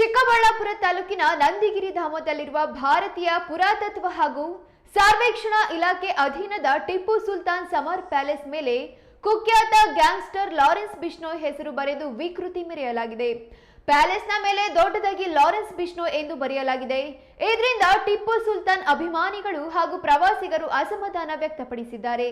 ಚಿಕ್ಕಬಳ್ಳಾಪುರ ತಾಲೂಕಿನ ನಂದಿಗಿರಿ ಧಾಮದಲ್ಲಿರುವ ಭಾರತೀಯ ಪುರಾತತ್ವ ಹಾಗೂ ಸರ್ವೇಕ್ಷಣಾ ಇಲಾಖೆ ಅಧೀನದ ಟಿಪ್ಪು ಸುಲ್ತಾನ್ ಸಮರ್ ಪ್ಯಾಲೇಸ್ ಮೇಲೆ ಕುಖ್ಯಾತ ಗ್ಯಾಂಗ್ಸ್ಟರ್ ಲಾರೆನ್ಸ್ ಬಿಷ್ಣೋಯ್ ಹೆಸರು ಬರೆದು ವಿಕೃತಿ ಮೆರೆಯಲಾಗಿದೆ. ಪ್ಯಾಲೇಸ್ನ ಮೇಲೆ ದೊಡ್ಡದಾಗಿ ಲಾರೆನ್ಸ್ ಬಿಷ್ಣೋ ಎಂದು ಬರೆಯಲಾಗಿದೆ. ಇದರಿಂದ ಟಿಪ್ಪು ಸುಲ್ತಾನ್ ಅಭಿಮಾನಿಗಳು ಹಾಗೂ ಪ್ರವಾಸಿಗರು ಅಸಮಾಧಾನ ವ್ಯಕ್ತಪಡಿಸಿದ್ದಾರೆ.